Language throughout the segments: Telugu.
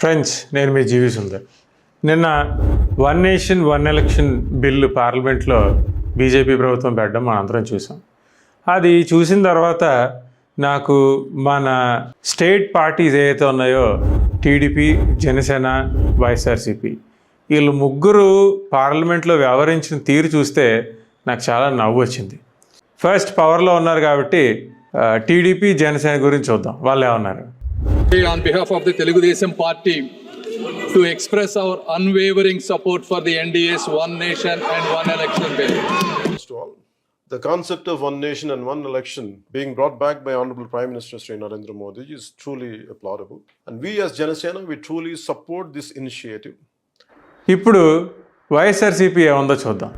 ఫ్రెండ్స్ నేను మీ జీవి సుందర్. నిన్న one nation one election bill పార్లమెంట్లో బీజేపీ ప్రభుత్వం పెట్టడం మనం అందరం చూసాం. అది చూసిన తర్వాత నాకు మన స్టేట్ పార్టీస్ ఏవైతే ఉన్నాయో టీడీపీ జనసేన వైఎస్ఆర్సీపీ వీళ్ళు ముగ్గురు పార్లమెంట్లో వ్యవహరించిన తీరు చూస్తే నాకు చాలా నవ్వు వచ్చింది. ఫస్ట్ పవర్లో ఉన్నారు కాబట్టి టీడీపీ జనసేన గురించి చూద్దాం. వాళ్ళు ఏమన్నారు on behalf of the Telugu Desam Party to express our unwavering support for the NDA's One Nation and One Election bill. to all. The concept of one nation and one election being brought back by Honorable Prime Minister Sri Narendra Modi is truly applaudable. And we as Janasena, we truly support this initiative. ఇప్పుడు వైఎస్ఆర్సీపీ ఏముందో చూద్దాం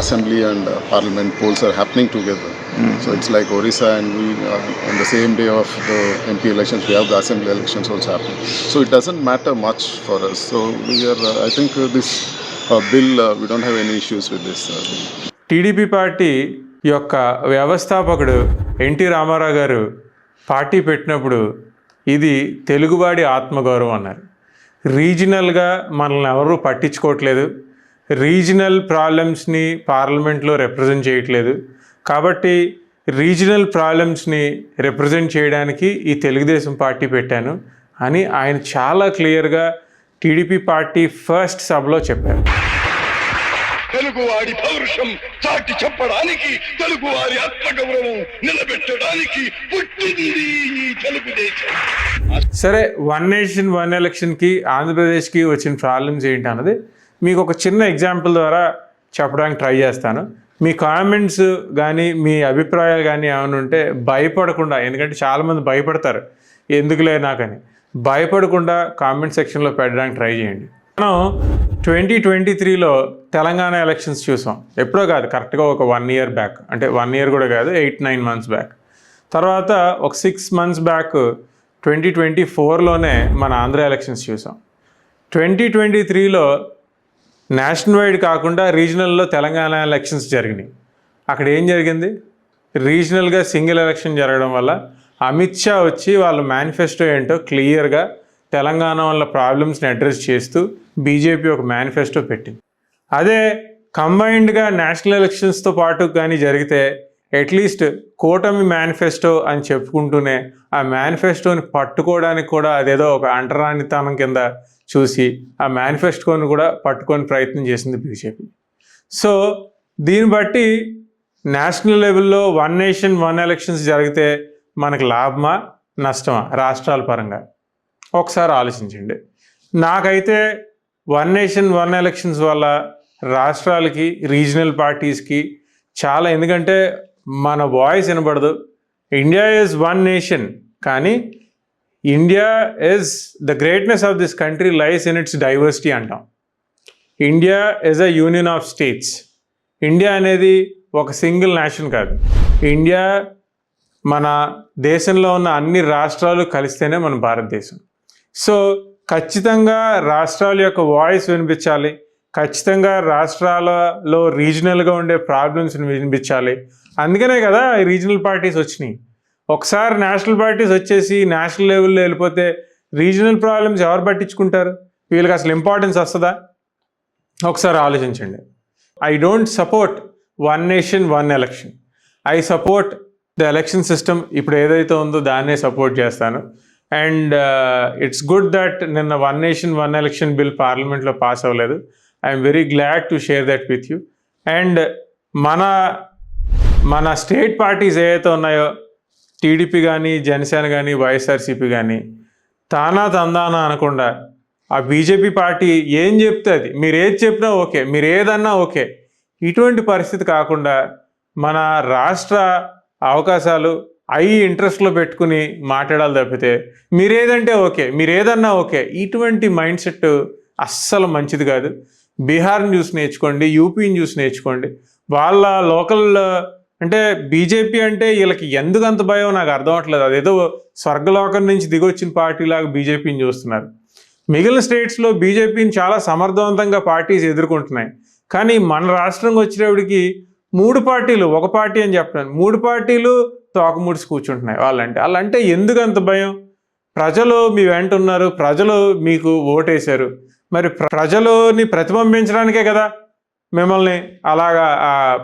assembly and uh, parliament polls are happening together. So it's like Orissa, and we uh, on the same day of the MP elections, we have the assembly elections also happening. So it doesn't matter much for us. So we are, uh, I think, uh, this uh, bill, uh, we don't have any issues with this. Uh, bill. TDP party యొక్క వ్యవస్థాపకుడు ఎన్టీ రామారావు గారు పార్టీ పెట్టినప్పుడు ఇది తెలుగువాడి ఆత్మగౌరవం అన్నారు రీజనల్గా మనల్ని ఎవరూ పట్టించుకోవట్లేదు రీజనల్ ప్రాబ్లమ్స్ని పార్లమెంట్లో రిప్రజెంట్ చేయట్లేదు కాబట్టి రీజనల్ ప్రాబ్లమ్స్ని రిప్రజెంట్ చేయడానికి ఈ తెలుగుదేశం పార్టీ పెట్టాను అని ఆయన చాలా క్లియర్గా టీడీపీ పార్టీ ఫస్ట్ సభలో చెప్పారు. తెలుగువాడి పౌరుషం చాటి చెప్పడానికి తెలుగువారి ఆత్మగౌరవం నిలబెట్టడానికి పుట్టింది తెలుగుదేశం. సరే వన్ నేషన్ వన్ ఎలక్షన్కి ఆంధ్రప్రదేశ్కి వచ్చిన ప్రాబ్లమ్స్ ఏంటి అన్నది మీకు ఒక చిన్న ఎగ్జాంపుల్ ద్వారా చెప్పడానికి ట్రై చేస్తాను. మీ కామెంట్స్ కానీ మీ అభిప్రాయాలు కానీ ఏమైనా ఉంటే భయపడకుండా ఎందుకంటే చాలామంది భయపడతారు. ఎందుకులే నాకని. భయపడకుండా కామెంట్ సెక్షన్లో పెట్టడానికి ట్రై చేయండి. మనం ట్వంటీ ట్వంటీ త్రీలో తెలంగాణ ఎలక్షన్స్ చూసాం. ఎప్పుడో కాదు కరెక్ట్గా ఒక వన్ ఇయర్ బ్యాక్ అంటే వన్ ఇయర్ కూడా కాదు ఎయిట్ నైన్ మంత్స్ బ్యాక్ తర్వాత ఒక six months back twenty twenty ఫోర్లోనే మన ఆంధ్ర ఎలక్షన్స్ చూసాం. ట్వంటీ ట్వంటీ త్రీలో నేషనల్ వైడ్ కాకుండా రీజనల్లో తెలంగాణ ఎలక్షన్స్ జరిగినాయి. అక్కడ ఏం జరిగింది? రీజనల్గా సింగిల్ ఎలక్షన్ జరగడం వల్ల అమిత్ షా వచ్చి వాళ్ళ మేనిఫెస్టో ఏంటో క్లియర్గా తెలంగాణ వల్ల ప్రాబ్లమ్స్ని అడ్రస్ చేస్తూ బీజేపీ ఒక మేనిఫెస్టో పెట్టింది. అదే కంబైన్డ్గా నేషనల్ ఎలక్షన్స్తో పాటు కానీ జరిగితే అట్లీస్ట్ కూటమి మేనిఫెస్టో అని చెప్పుకుంటూనే ఆ మేనిఫెస్టోని పట్టుకోవడానికి కూడా అదేదో ఒక అంటరానితనం కింద చూసి ఆ మేనిఫెస్టోని కూడా పట్టుకొని ప్రయత్నం చేసింది బీజేపీ. సో దీన్ని బట్టి నేషనల్ లెవెల్లో వన్ నేషన్ వన్ ఎలక్షన్స్ జరిగితే మనకు లాభమా నష్టమా రాష్ట్రాల పరంగా? ఒకసారి ఆలోచించండి. నాకైతే వన్ నేషన్ వన్ ఎలక్షన్స్ వల్ల రాష్ట్రాలకి రీజనల్ పార్టీస్కి చాలా ఎందుకంటే మన వాయిస్ వినబడదు. ఇండియా ఈజ్ వన్ నేషన్ కానీ India is the greatness of this country lies in its diversity అంటాం India is a union of states India అనేది ఒక సింగిల్ నేషన్ కాదు. ఇండియా మన దేశంలో ఉన్న అన్ని రాష్ట్రాలు కలిస్తేనే మన భారతదేశం. సో ఖచ్చితంగా రాష్ట్రాల యొక్క వాయిస్ వినిపించాలి. ఖచ్చితంగా రాష్ట్రాలలో రీజనల్గా ఉండే ప్రాబ్లమ్స్ వినిపించాలి. అందుకనే కదా రీజనల్ పార్టీస్ వచ్చినాయి. ఒకసారి నేషనల్ పార్టీస్ వచ్చేసి నేషనల్ లెవెల్లో వెళ్ళిపోతే రీజనల్ ప్రాబ్లమ్స్ ఎవరు పట్టించుకుంటారు? వీళ్ళకి అసలు ఇంపార్టెన్స్ వస్తుందా? ఒకసారి ఆలోచించండి. I don't support one nation one election I support the election system ఇప్పుడు ఏదైతే ఉందో దాన్నే సపోర్ట్ చేస్తాను. అండ్ ఇట్స్ గుడ్ దట్ నిన్న one nation one election bill పార్లమెంట్లో పాస్ అవ్వలేదు. I'm very glad to share that with you and మన మన స్టేట్ పార్టీస్ ఏవైతే ఉన్నాయో టీడీపీ కానీ జనసేన కానీ వైఎస్ఆర్సీపీ కానీ తానా తందానా అనకుండా ఆ బీజేపీ పార్టీ ఏం చెప్తే అది. మీరు ఏది చెప్పినా ఓకే. మీరు ఏదన్నా ఓకే. ఇటువంటి పరిస్థితి కాకుండా మన రాష్ట్ర అవకాశాలు అవి ఇంట్రెస్ట్లో పెట్టుకుని మాట్లాడాలి తప్పితే మీరేదంటే ఓకే. మీరేదన్నా ఓకే. ఇటువంటి మైండ్ సెట్ అస్సలు మంచిది కాదు. బీహార్ని చూసి నేర్చుకోండి యూపీని చూసి నేర్చుకోండి. వాళ్ళ లోకల్ అంటే బీజేపీ అంటే వీళ్ళకి ఎందుకు అంత భయం? నాకు అర్థం అవట్లేదు. అదేదో స్వర్గలోకం నుంచి దిగొచ్చిన పార్టీలాగా బీజేపీని చూస్తున్నారు. మిగిలిన స్టేట్స్లో బీజేపీని చాలా సమర్థవంతంగా పార్టీస్ ఎదుర్కొంటున్నాయి. కానీ మన రాష్ట్రంకి వచ్చేటప్పటికి మూడు పార్టీలు ఒక పార్టీ అని చెప్పాను మూడు పార్టీలు తోకముడిసి కూర్చుంటున్నాయి వాళ్ళంటే. వాళ్ళంటే ఎందుకు అంత భయం? ప్రజలు మీ వెంట ఉన్నారు. ప్రజలు మీకు ఓటేశారు. మరి ప్రజలని ప్రతిబింబించడానికే కదా మిమ్మల్ని అలాగా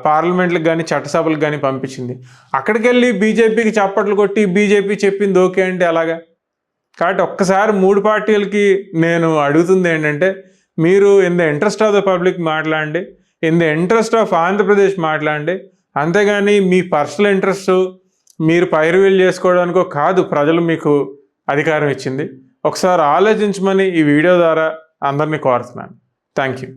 పార్లమెంట్లకు కానీ చట్టసభలకు కానీ పంపించింది. అక్కడికి వెళ్ళి బీజేపీకి చప్పట్లు కొట్టి బీజేపీ చెప్పింది ఓకే అంటే అలాగా కాబట్టి ఒక్కసారి మూడు పార్టీలకి నేను అడుగుతుంది ఏంటంటే మీరు in the interest of the public మాట్లాడండి in the interest of Andhra Pradesh మాట్లాడండి. అంతేగాని మీ పర్సనల్ ఇంట్రెస్ట్ మీరు పైరువీలు చేసుకోవడానికో కాదు ప్రజలు మీకు అధికారం ఇచ్చింది. ఒకసారి ఆలోచించమని ఈ వీడియో ద్వారా అందరినీ కోరుతున్నాను. Thank you